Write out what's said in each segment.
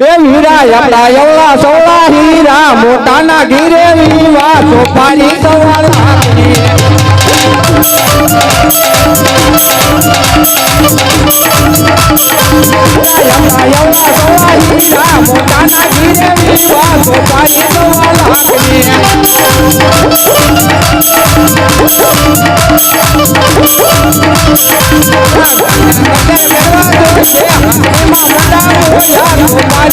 એ હીરા આપડા એવડા સોળા હીરા મોટાના ઘીરે વિવા હીરા મોટાના ઘીરે વિવા સોપારી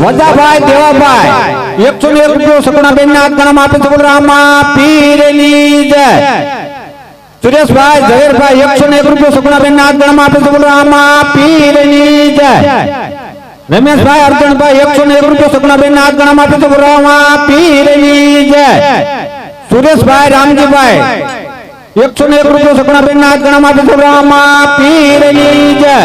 વજાભાઈ દેવાભાઈ એકસો ને એક રૂપિયો સગુણા બેન ના ગણમાં આપે છે રામા પીરની જય સુરેશભાઈ ઝવેરભાઈ એકસો ને એક રૂપિયો સગુણા બેન ના ગણમાં આપે છે રામા પીરની જય રમેશભાઈ અર્જુનભાઈ એકસો ને એક રૂપિયો સગુણા બેન ના ગણમાં આપે છે રામા પીરની જય સુરેશભાઈ રામજીભાઈ એકસો ને એક રૂપિયો સપના બેન ના ગણમાં છે રામા પીરની જય.